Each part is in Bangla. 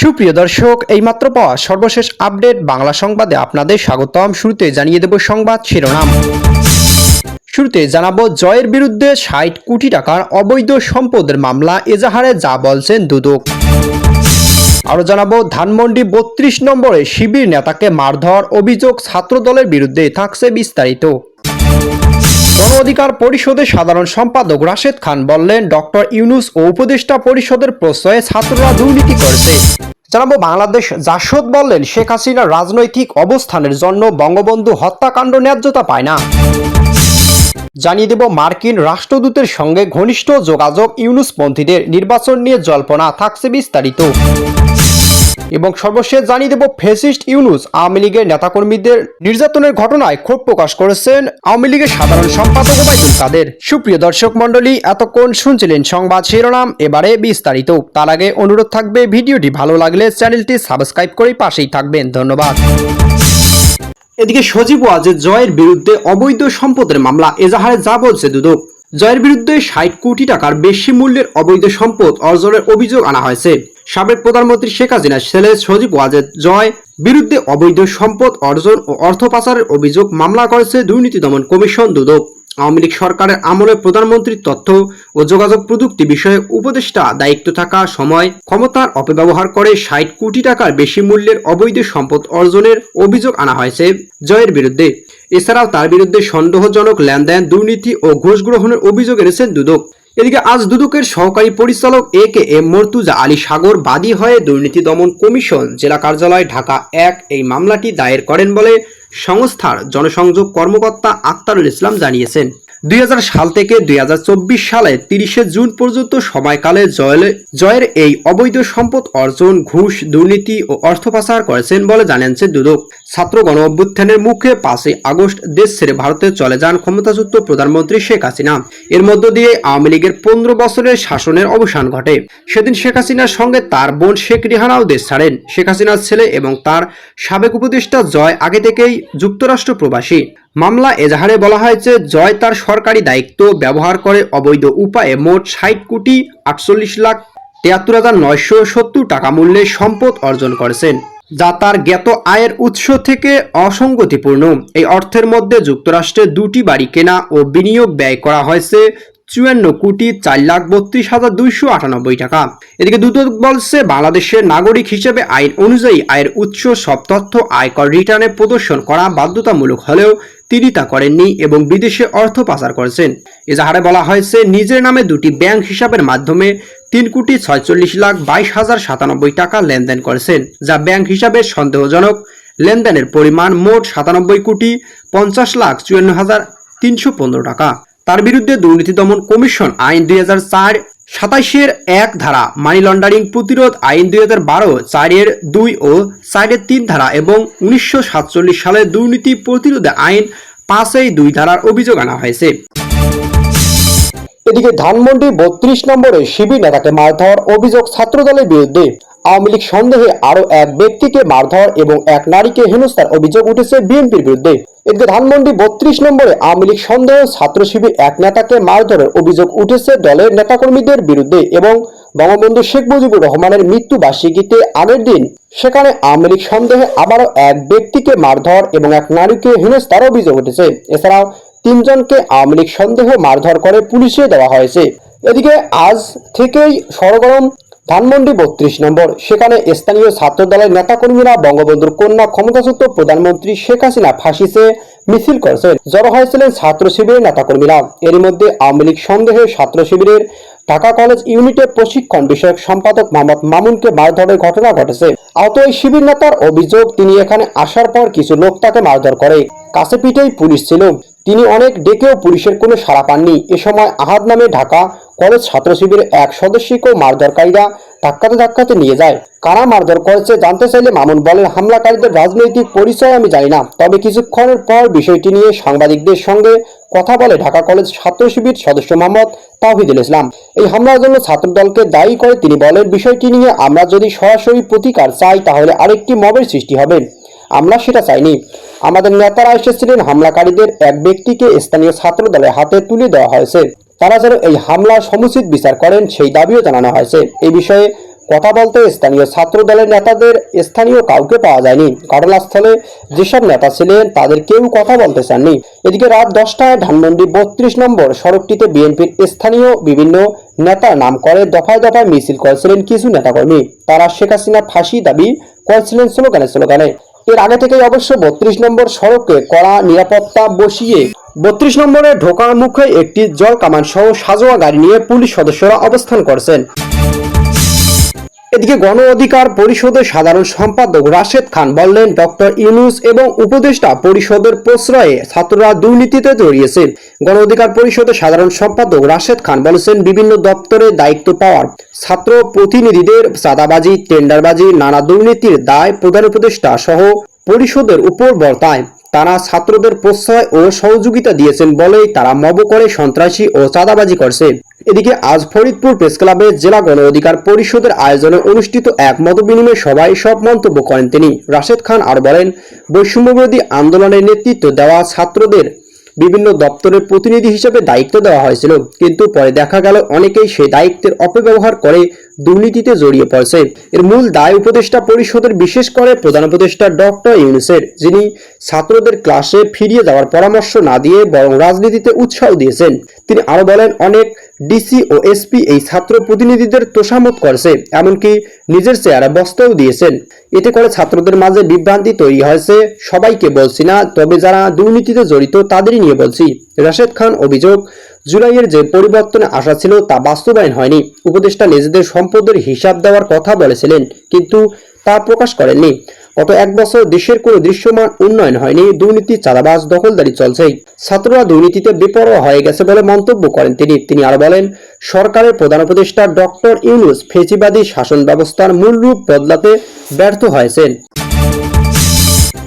সুপ্রিয় দর্শক, এইমাত্র পাওয়া সর্বশেষ আপডেট বাংলা সংবাদে আপনাদের স্বাগতম। শুরুতে জানিয়ে দেব সংবাদ শিরোনাম। শুরুতে জানাব, জয়ের বিরুদ্ধে ষাট কোটি টাকার অবৈধ সম্পদের মামলা, এজাহারে যা বলছেন দুদক। আরও জানাব, ধানমন্ডি বত্রিশ নম্বরে শিবির নেতাকে মারধর, অভিযোগ ছাত্রদলের বিরুদ্ধে থাকছে বিস্তারিত। গণ অধিকার পরিষদের সাধারণ সম্পাদক রাশেদ খান বললেন, ডক্টর ইউনুস ও উপদেষ্টা পরিষদের প্রশ্রয়ে ছাত্ররা দুর্নীতি করেছে। জানাব, বাংলাদেশ জাসদ বললেন, শেখ হাসিনার রাজনৈতিক অবস্থানের জন্য বঙ্গবন্ধু হত্যাকাণ্ড ন্যায্যতা পায় না। জানিয়ে দেব, মার্কিন রাষ্ট্রদূতের সঙ্গে ঘনিষ্ঠ যোগাযোগ ইউনুসপন্থীদের নির্বাচন নিয়ে জল্পনা, থাকছে বিস্তারিত। এবং সর্বশেষ জানিয়ে দেব ফেসিস্ট ইউনুস আওয়ামী লীগের নেতাকর্মীদের নির্যাতনের ঘটনায় ক্ষোভ প্রকাশ করেছেন আওয়ামী লীগের সাধারণ সম্পাদক ওবায়দুল কাদের সুপ্রিয় দর্শক মন্ডলী এতক্ষণ শুনছিলেন সংবাদ শিরোনাম, এবারে বিস্তারিত। তার আগে অনুরোধ থাকবে, ভিডিওটি ভালো লাগলে চ্যানেলটি সাবস্ক্রাইব করে পাশেই থাকবেন। ধন্যবাদ। এদিকে সজীব ওয়াজেদ জয়ের বিরুদ্ধে অবৈধ সম্পদের মামলা, এজাহারে যা বলছে দুদক। জয়ের বিরুদ্ধে ষাট কোটি টাকার বেশি মূল্যের অবৈধ সম্পদ অর্জনের অভিযোগ আনা হয়েছে। সাবেক প্রধানমন্ত্রী শেখ হাসিনার ছেলে সজীব ওয়াজেদ জয় বিরুদ্ধে অবৈধ সম্পদ অর্জন ও অর্থ পাচারের অভিযোগ মামলা করেছে দুর্নীতি দমন কমিশন দুদক। আওয়ামী লীগ সরকারের আমলে প্রধানমন্ত্রীর তথ্য ও যোগাযোগ প্রযুক্তি বিষয়ে উপদেষ্টা দায়িত্ব থাকা সময় ক্ষমতার অপব্যবহার করে ষাট কোটি টাকার বেশি মূল্যের অবৈধ সম্পদ অর্জনের অভিযোগ আনা হয়েছে জয়ের বিরুদ্ধে। এছাড়াও তার বিরুদ্ধে সন্দেহজনক লেনদেন, দুর্নীতি ও ঘুষ গ্রহণের অভিযোগ এনেছেন দুদক। এদিকে আজ দুদকের সহকারী পরিচালক A K M Mortuza Ali Sagar বাদী হয়ে দুর্নীতি দমন কমিশন জেলা কার্যালয় ঢাকা এক এই মামলাটি দায়ের করেন বলে সংস্থার জনসংযোগ কর্মকর্তা আক্তারুল ইসলাম জানিয়েছেন। দুই হাজার সাল থেকে দুই হাজার চব্বিশ সালে তিরিশে জুন পর্যন্ত সময়কালে জয়ের এই অবৈধ সম্পদ অর্জন, ঘুষ, দুর্নীতি ও অর্থ পাচার করেছেন বলে জানিয়েছে দুদক। ছাত্র গণ অভ্যুত্থানের মুখে পাঁচই আগস্ট দেশ ছেড়ে ভারতে চলে যান ক্ষমতাযুক্ত প্রধানমন্ত্রী শেখ হাসিনা। এর মধ্য দিয়ে আওয়ামী লীগের পনেরো বছরের শাসনের অবসান ঘটে। সেদিন শেখ হাসিনার সঙ্গে তার বোন শেখ রিহানাও দেশ ছাড়েন। শেখ হাসিনার ছেলে এবং তার সাবেক উপদেষ্টা জয় আগে থেকেই যুক্তরাষ্ট্র প্রবাসী। মামলা এজাহারে বলা হয়েছে, জয় তার সরকারি দায়িত্ব, ব্যবহার করে অবৈধ উপায়ে মোট ষাট কোটি আটচল্লিশ লাখ তিয়াত্তর হাজার নয়শো সত্তর টাকা মূল্যের সম্পদ অর্জন করেছেন, যা তার জ্ঞাত আয়ের উৎস থেকে অসঙ্গতিপূর্ণ। এই অর্থের মধ্যে যুক্তরাষ্ট্রে দুটি বাড়ি কেনা ও বিনিয়োগ ব্যয় করা হয়েছে চুয়ান্ন কোটি চার লাখ বত্রিশ হাজার দুইশো আটানব্বই টাকা। এদিকে দুদক বলছে, বাংলাদেশের নাগরিক হিসেবে আইন অনুযায়ী আয়ের উৎস সব তথ্য আয়কর রিটার্নে প্রদর্শন করা বাধ্যতামূলক হলেও তিনি তা করেননি এবং বিদেশে অর্থ পাচার করেছেন। এজাহারে বলা হয়েছে, নিজের নামে দুটি ব্যাংক হিসাবের মাধ্যমে তিন কোটি ছয়চল্লিশ লাখ বাইশ হাজার সাতানব্বই টাকা লেনদেন করেছেন, যা ব্যাংক হিসাবে সন্দেহজনক। লেনদেনের পরিমাণ মোট সাতানব্বই কোটি পঞ্চাশ লাখ চুয়ান্ন হাজার তিনশো পনেরো টাকা। তার বিরুদ্ধে দুর্নীতি দমন কমিশন আইন দুই হাজার চার সাতাইশের এক ধারা মানি লন্ডারিং প্রতিরোধ আইন দুই হাজার বারো চারের দুই ও চারের তিন ধারা এবং উনিশশো সাতচল্লিশ সালে দুর্নীতি প্রতিরোধে আইন পাঁচেই দুই ধারার অভিযোগ আনা হয়েছে। এদিকে ধানমন্ডি বত্রিশ নম্বরে শিবির নেতাকে মারধর, অভিযোগ ছাত্রদলের বিরুদ্ধে আওয়ামী লীগ সন্দেহে আরও এক ব্যক্তিকে মারধর এবং এক নারীকে হেনস্থার অভিযোগ উঠেছে বিএনপির বিরুদ্ধে। এদিকে ধানমন্ডি বত্রিশ নম্বরে আওয়ামী লীগ সন্দেহ ছাত্র শিবির এক নেতাকে মারধরের অভিযোগ উঠেছে দলের নেতাকর্মীদের বিরুদ্ধে এবং বঙ্গবন্ধু শেখ মুজিবুর রহমানের মৃত্যু বার্ষিকীতে আগের দিন। সেখানে আওয়ামী লীগ সন্দেহে আবারও এক ব্যক্তিকে মারধর এবং এক নারীকে হেনস্থার অভিযোগ উঠেছে। এছাড়াও তিনজনকে আওয়ামী লীগ সন্দেহ মারধর করে পুলিশে দেওয়া হয়েছে। এদিকে আজ থেকেই সরগরম ধানমন্ডি বত্রিশ নম্বর। সেখানে স্থানীয় ছাত্র দলের নেতাকর্মীরা বঙ্গবন্ধুর কন্যা ক্ষমতাচ্যুত প্রধানমন্ত্রী শেখ হাসিনা ফাঁসিতে মিছিল করেছেন। জড়ো হয়েছিলেন ছাত্র শিবিরের নেতাকর্মীরা। এরই মধ্যে আওয়ামী লীগ সন্দেহে ছাত্র শিবিরের ঢাকা কলেজ ইউনিটের প্রশিক্ষণ বিষয়ক সম্পাদক মোহাম্মদ মামুনকে মারধরের ঘটনা ঘটেছে। আহত এই শিবির নেতার অভিযোগ, তিনি এখানে আসার পর কিছু লোক তাকে মারধর করে। কাছে পিঠেই পুলিশ ছিল। তিনি অনেক ডেকেও পুলিশের কোনো সাড়া পাননি। এ সময় আহাদ নামে ঢাকা কলেজ ছাত্র শিবিরের এক সদস্যকেও মারধরকারীরা ধাক্কাতে ধাক্কাতে নিয়ে যায়। কারা মারধর করেছে জানতে চাইলে মামুন বলেন, হামলাকারীদের রাজনৈতিক পরিচয় আমি জানি না। তবে কিছুক্ষণের পর বিষয়টি নিয়ে সাংবাদিকদের সঙ্গে কথা বলে ঢাকা কলেজ ছাত্র শিবির সদস্য মোহাম্মদ তাহিদুল ইসলাম। এই হামলার জন্য ছাত্রদলকে দায়ী করে তিনি বলেন, বিষয়টি নিয়ে আমরা যদি সরাসরি প্রতিকার চাই, তাহলে আরেকটি মবের সৃষ্টি হবে। আমরা সেটা চাইনি। আমাদের নেতারা এসেছিলেন হামলাকারীদের এক ব্যক্তিকে স্থানীয় ছাত্র দলের হাতে তুলে দেওয়া হয়েছে। তারা যেন এই হামলার সমুচিত বিচার করেন সেই দাবিও জানানো হয়েছে। এই বিষয়ে কথা বলতে স্থানীয় ছাত্র দলের নেতাদের স্থানীয় কাউকে পাওয়া যায়নি। ঘটনাস্থলে যেসব নেতা ছিলেন, তাদের কেউ কথা বলতে চাননি। এদিকে রাত দশটায় ধানমন্ডি বত্রিশ নম্বর সড়কটিতে বিএনপির স্থানীয় বিভিন্ন নেতার নাম করে দফায় দফায় মিছিল করেছিলেন কিছু নেতাকর্মী। তারা শেখ হাসিনা ফাঁসি দাবি করেছিলেন স্লোগানে স্লোগানে। এর আগে থেকেই অবশ্য বত্রিশ নম্বর সড়কে কড়া নিরাপত্তা বসিয়ে বত্রিশ নম্বরে ঢোকার মুখে একটি জল কামান সহ সাজোয়া গাড়ি নিয়ে পুলিশ সদস্যরা অবস্থান করছেন। এদিকে গণ অধিকার পরিষদের সাধারণ সম্পাদক রাশেদ খান বললেন, ডক্টর ইউনুস এবং উপদেষ্টা পরিষদের প্রশ্রয়ে ছাত্ররা দুর্নীতিতে জড়িয়েছে গণ অধিকার পরিষদের সাধারণ সম্পাদক রাশেদ খান বলেছেন, বিভিন্ন দপ্তরে দায়িত্ব পাওয়ার ছাত্র প্রতিনিধিদের চাঁদাবাজি, টেন্ডারবাজি, নানা দুর্নীতির দায় প্রধান উপদেষ্টা সহ পরিষদের উপর বর্তায়। তারা ছাত্রদের প্রশ্রয় ও সহযোগিতা দিয়েছেন বলেই তারা মব করে সন্ত্রাসী ও চাঁদাবাজি করছে। এদিকে আজ ফরিদপুর প্রেস ক্লাবে জেলা গণ অধিকার পরিষদের আয়োজনে অনুষ্ঠিত এক মত বিনিময় সভায় সব মন্তব্য করেন তিনি। রাশেদ খান আর বলেন, বৈষম্যবিরোধী আন্দোলনের নেতৃত্ব দেওয়া ছাত্রদের বিভিন্ন দপ্তরের প্রতিনিধি হিসেবে দায়িত্ব দেওয়া হয়েছিল, কিন্তু পরে দেখা গেল অনেকেই সেই দায়িত্বের অপব্যবহার করে দুর্নীতিতে জড়িয়ে পড়ছে। এর মূল দায় উপদেষ্টা পরিষদের, বিশেষ করে প্রধান উপদেষ্টা ডক্টর ইউনুসের, যিনি ছাত্রদের ক্লাসে ফিরিয়ে যাওয়ার পরামর্শ না দিয়ে বরং রাজনীতিতে উৎসাহ দিয়েছেন। তিনি আরও বলেন, অনেক ডিসি ও এসপি এই ছাত্র প্রতিনিধিদের তোষামত করেছে, এমনকি নিজের চেয়ারে বসতেও দিয়েছেন। এতে করে ছাত্রদের মাঝে বিভ্রান্তি তৈরি হয়েছে, সবাইকে বলছি না, তবে যারা দুর্নীতিতে জড়িত তাদেরই নিয়ে বলছি। রাশেদ খান অভিযোগ, জুলাইয়ের যে পরিবর্তনে আশা ছিল তা বাস্তবায়ন হয়নি। উপদেষ্টা নিজেদের সম্পদের হিসাব দেওয়ার কথা বলেছিলেন, কিন্তু তা প্রকাশ করেননি। গত এক বছর দেশের কোনো দৃশ্যমান উন্নয়ন হয়নি, দুর্নীতি চালাবাস দখলদারি চলছেই ছাত্ররা দুর্নীতিতে বেপরোয়া হয়ে গেছে বলে মন্তব্য করেন তিনি। তিনি আরও বলেন, সরকারের প্রধান উপদেষ্টা ডক্টর ইউনুস ফেসিবাদী শাসন ব্যবস্থার মূল রূপ বদলাতে ব্যর্থ হয়েছেন।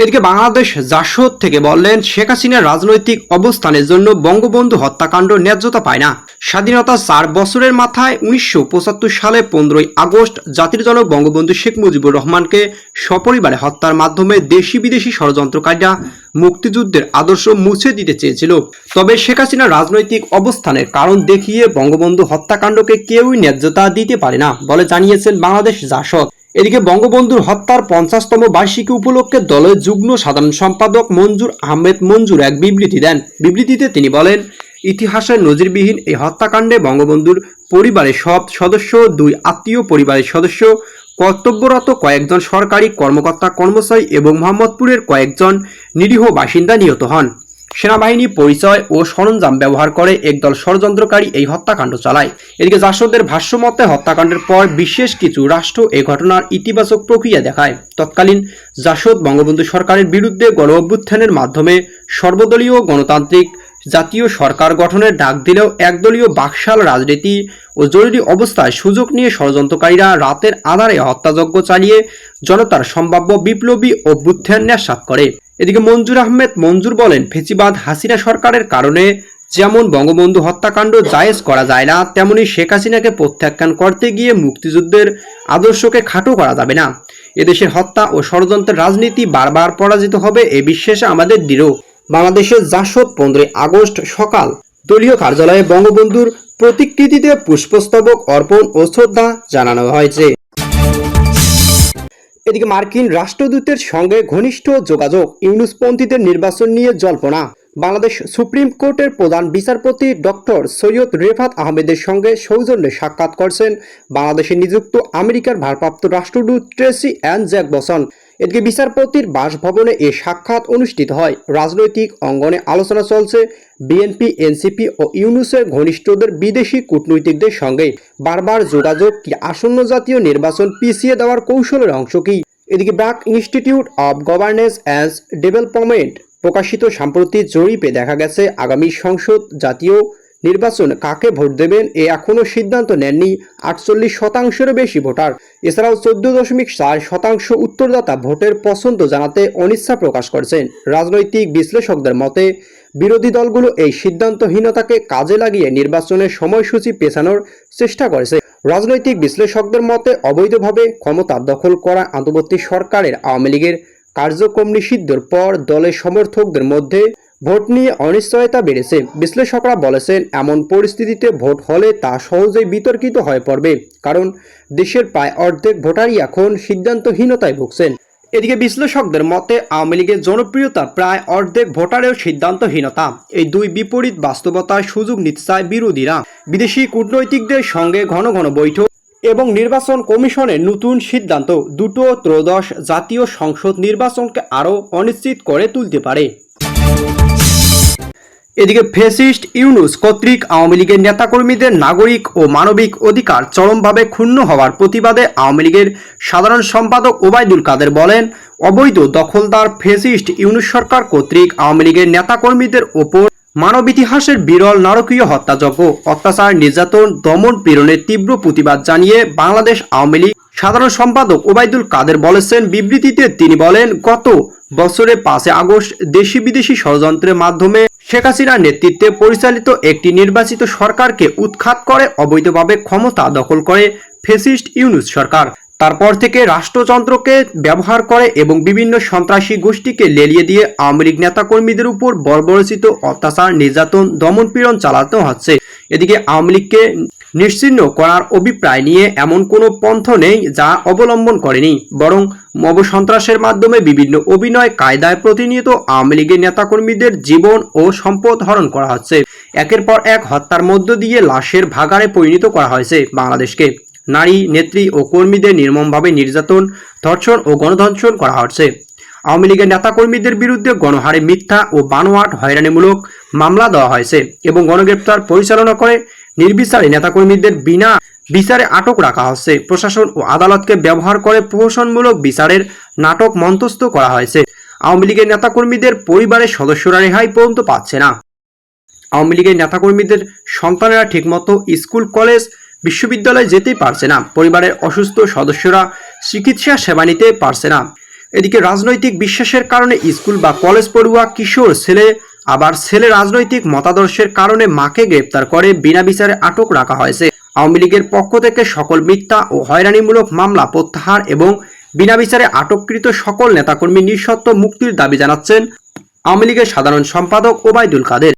এদিকে বাংলাদেশ জাসদ থেকে বললেন, শেখ হাসিনার রাজনৈতিক অবস্থানের জন্য বঙ্গবন্ধু হত্যাকাণ্ড ন্যায্যতা পায় না। স্বাধীনতা চার বছরের মাথায় উনিশশো সালে পনেরোই আগস্ট জাতির জনক বঙ্গবন্ধু শেখ মুজিবুর রহমানকে সপরিবারে হত্যার মাধ্যমে দেশি বিদেশি ষড়যন্ত্রকারীরা মুক্তিযুদ্ধের আদর্শ মুছে দিতে চেয়েছিল। তবে শেখ হাসিনার রাজনৈতিক অবস্থানের কারণ দেখিয়ে বঙ্গবন্ধু হত্যাকাণ্ডকে কেউই ন্যায্যতা দিতে পারে না বলে জানিয়েছেন বাংলাদেশ জাসদ এদিকে বঙ্গবন্ধুর হত্যার পঞ্চাশতম বার্ষিকী উপলক্ষে দলের যুগ্ম সাধারণ সম্পাদক মঞ্জুর আহমেদ মঞ্জুর এক বিবৃতি দেন। বিবৃতিতে তিনি বলেন ইতিহাসের নজিরবিহীন এই হত্যাকাণ্ডে বঙ্গবন্ধুর পরিবারের সব সদস্য, দুই আত্মীয় পরিবারের সদস্য, কর্তব্যরত কয়েকজন সরকারি কর্মকর্তা কর্মচারী এবং মোহাম্মদপুরের কয়েকজন নিরীহ বাসিন্দা নিহত হন। সেনাবাহিনী পরিচয় ও সরঞ্জাম ব্যবহার করে একদল ষড়যন্ত্রকারী এই হত্যাকাণ্ড চালায়। এদিকে জাসদের ভাষ্যমতে হত্যাকাণ্ডের পর বিশেষ কিছু রাষ্ট্র এ ঘটনার ইতিবাচক প্রক্রিয়া দেখায়। তৎকালীন জাসদ বঙ্গবন্ধু সরকারের বিরুদ্ধে গণ অভ্যুত্থানের মাধ্যমে সর্বদলীয় গণতান্ত্রিক জাতীয় সরকার গঠনের ডাক দিলেও একদলীয় বাকশাল রাজনীতি ও জরুরি অবস্থায় সুযোগ নিয়ে ষড়যন্ত্রকারীরা রাতের আধারে হত্যাযজ্ঞ চালিয়ে জনতার সম্ভাব্য বিপ্লবী অভ্যুত্থান ন্যাসাত করে। এদিকে মঞ্জুর আহমেদ মঞ্জুর বলেন ফেচিবাদ হাসিনা সরকারের কারণে যেমন বঙ্গবন্ধু হত্যাকাণ্ড জায়েজ করা যায় না, তেমনি শেখ হাসিনাকে প্রত্যাখ্যান করতে গিয়ে মুক্তিযুদ্ধের আদর্শকে খাটো করা যাবে না। এদেশের হত্যা ও ষড়যন্ত্রের রাজনীতি বারবার পরাজিত হবে, এ বিশ্বাসে আমাদের দৃঢ়। বাংলাদেশের জাসদ পনেরোই আগস্ট সকাল দলীয় কার্যালয়ে বঙ্গবন্ধুর প্রতিকৃতিতে পুষ্পস্তবক অর্পণ ও শ্রদ্ধা জানানো হয়েছে। এদিকে মার্কিন রাষ্ট্রদূতের সঙ্গে ঘনিষ্ঠ যোগাযোগ ইউনুসপন্থীদের নির্বাচন নিয়ে জল্পনা। বাংলাদেশ সুপ্রিম কোর্টের প্রধান বিচারপতি ডক্টর সৈয়দ রেফাত আহমেদের সঙ্গে সৌজন্যে সাক্ষাৎ করছেন বাংলাদেশে নিযুক্ত আমেরিকার ভারপ্রাপ্ত রাষ্ট্রদূত ট্রেসি অ্যান জ্যাকবসন এদিকে বিচারপতির বাসভবনে এ সাক্ষাৎ অনুষ্ঠিত হয়। রাজনৈতিক অঙ্গনে আলোচনা চলছে বিএনপি এনসিপি ও ইউনুসের ঘনিষ্ঠদের বিদেশি কূটনৈতিকদের সঙ্গে। বারবার যোগাযোগ কি আসন্ন জাতীয় নির্বাচন পিছিয়ে দেওয়ার কৌশলের অংশ কি? এদিকে BRAC institute of governance and development প্রকাশিত সাম্প্রতি জরিপে দেখা গেছে, আগামী সংসদ জাতীয় নির্বাচন কাকে ভোট দেবেন এ এখনও সিদ্ধান্ত নেননি আটচল্লিশ শতাংশেরও বেশি ভোটার। এছাড়াও চোদ্দ দশমিক চার শতাংশ উত্তরদাতা ভোটের পছন্দ জানাতে অনিচ্ছা প্রকাশ করেছেন রাজনৈতিক বিশ্লেষকদের মতে, বিরোধী দলগুলো এই সিদ্ধান্তহীনতাকে কাজে লাগিয়ে নির্বাচনের সময়সূচি পেছানোর চেষ্টা করেছে। রাজনৈতিক বিশ্লেষকদের মতে, অবৈধভাবে ক্ষমতা দখল করা আন্তর্বর্তী সরকারের আওয়ামী লীগের কার্যক্রম নিষিদ্ধর পর দলের সমর্থকদের মধ্যে ভোট নিয়ে অনিশ্চয়তা বেড়েছে। বিশ্লেষকরা বলেছেন, এমন পরিস্থিতিতে ভোট হলে তা সহজেই বিতর্কিত হয়ে পড়বে, কারণ দেশের প্রায় অর্ধেক ভোটারই এখন সিদ্ধান্তহীনতায় ভুগছেন। এদিকে বিশ্লেষকদের মতে, আওয়ামী লীগের জনপ্রিয়তা প্রায় অর্ধেক ভোটারের সিদ্ধান্তহীনতা। এই দুই বিপরীত বাস্তবতায় সুযোগ নিতে চায় বিরোধীরা। বিদেশি কূটনৈতিকদের সঙ্গে ঘন ঘন বৈঠক এবং নির্বাচন কমিশনের নতুন সিদ্ধান্ত দুটো ত্রয়োদশ জাতীয় সংসদ নির্বাচনকে আরও অনিশ্চিত করে তুলতে পারে। এদিকে ফেসিস্ট ইউনুস কর্তৃক আওয়ামী লীগের নেতাকর্মীদের নাগরিক ও মানবিক অধিকার চরমভাবে ক্ষুণ্ণ হওয়ার প্রতিবাদে আওয়ামী লীগের সাধারণ সম্পাদক ওবায়দুল কাদের বলেন, অবৈধ দখলদার ফেসিস্ট ইউনুস সরকার কর্তৃক আওয়ামী লীগের নেতাকর্মীদের ওপর মানব ইতিহাসের বিরল নারকীয় হত্যাযজ্ঞ অত্যাচার, নির্যাতন, দমন পীড়নের তীব্র প্রতিবাদ জানিয়ে বাংলাদেশ আওয়ামী লীগ সাধারণ সম্পাদক ওবায়দুল কাদের বলেছেন, বিবৃতিতে তিনি বলেন, গত বছরে পাঁচে আগস্ট দেশি বিদেশি ষড়যন্ত্রের মাধ্যমে শেখ হাসিনার নেতৃত্বে পরিচালিত একটি নির্বাচিত সরকারকে উৎখাত করে, অবৈধভাবে ক্ষমতা দখল করে ফেসিস্ট ইউনুস সরকার। তারপর থেকে রাষ্ট্রযন্ত্রকে ব্যবহার করে এবং বিভিন্ন সন্ত্রাসী গোষ্ঠীকে লেলিয়ে দিয়ে আওয়ামী লীগ নেতাকর্মীদের উপর বর্বরচিত অত্যাচার, নির্যাতন, দমনপীড়ন চালাতে হচ্ছে। এদিকে আওয়ামী লীগকে নিশ্চিহ্ন করার অভিপ্রায় নিয়ে এমন কোনো পন্থ নেই যা অবলম্বন করেনি, বরং মব সন্ত্রাসের মাধ্যমে বিভিন্ন অভিনয় কায়দায় প্রতিনিয়ত আওয়ামী লীগের নেতাকর্মীদের জীবন ও সম্পদ হরণ করা হচ্ছে। একের পর এক হত্যার মধ্য দিয়ে লাশের ভাগারে পরিণত করা হয়েছে বাংলাদেশকে। নারী, নেত্রী ও কর্মীদের নির্মমভাবে নির্যাতন, ধর্ষণ ও গণধর্ষণ করা হচ্ছে। আওয়ামী লীগের নেতাকর্মীদের বিরুদ্ধে গণহারে মিথ্যা ও বানোয়াট হয়রানিমূলক মামলা দেওয়া হয়েছে এবং গণগ্রেপ্তার পরিচালনা করে নির্বিচারে নেতাকর্মীদের বিনা বিচারে আটক রাখা হচ্ছে। প্রশাসন ও আদালতকে ব্যবহার করে প্রহসনমূলক বিচারের নাটক মন্তস্থ করা হয়েছে। আওয়ামী লীগের নেতাকর্মীদের পরিবারের সদস্যরা রেহাই পর্যন্ত পাচ্ছে না। আওয়ামী লীগের নেতাকর্মীদের সন্তানেরা ঠিকমতো স্কুল, কলেজ বিশ্ববিদ্যালয়ে যেতেই পারছে না। পরিবারের অসুস্থ সদস্যরা চিকিৎসা সেবা নিতে পারছে না। এদিকে রাজনৈতিক বিশ্বাসের কারণে স্কুল বা কলেজ পড়ুয়া কিশোর ছেলে, আবার ছেলে রাজনৈতিক মতাদর্শের কারণে মাকে গ্রেপ্তার করে বিনা বিচারে আটক রাখা হয়েছে। আওয়ামী লীগের পক্ষ থেকে সকল মিথ্যা ও হয়রানিমূলক মামলা প্রত্যাহার এবং বিনা বিচারে আটককৃত সকল নেতাকর্মী নিঃশর্ত মুক্তির দাবি জানাচ্ছেন আওয়ামী লীগের সাধারণ সম্পাদক ওবায়দুল কাদের।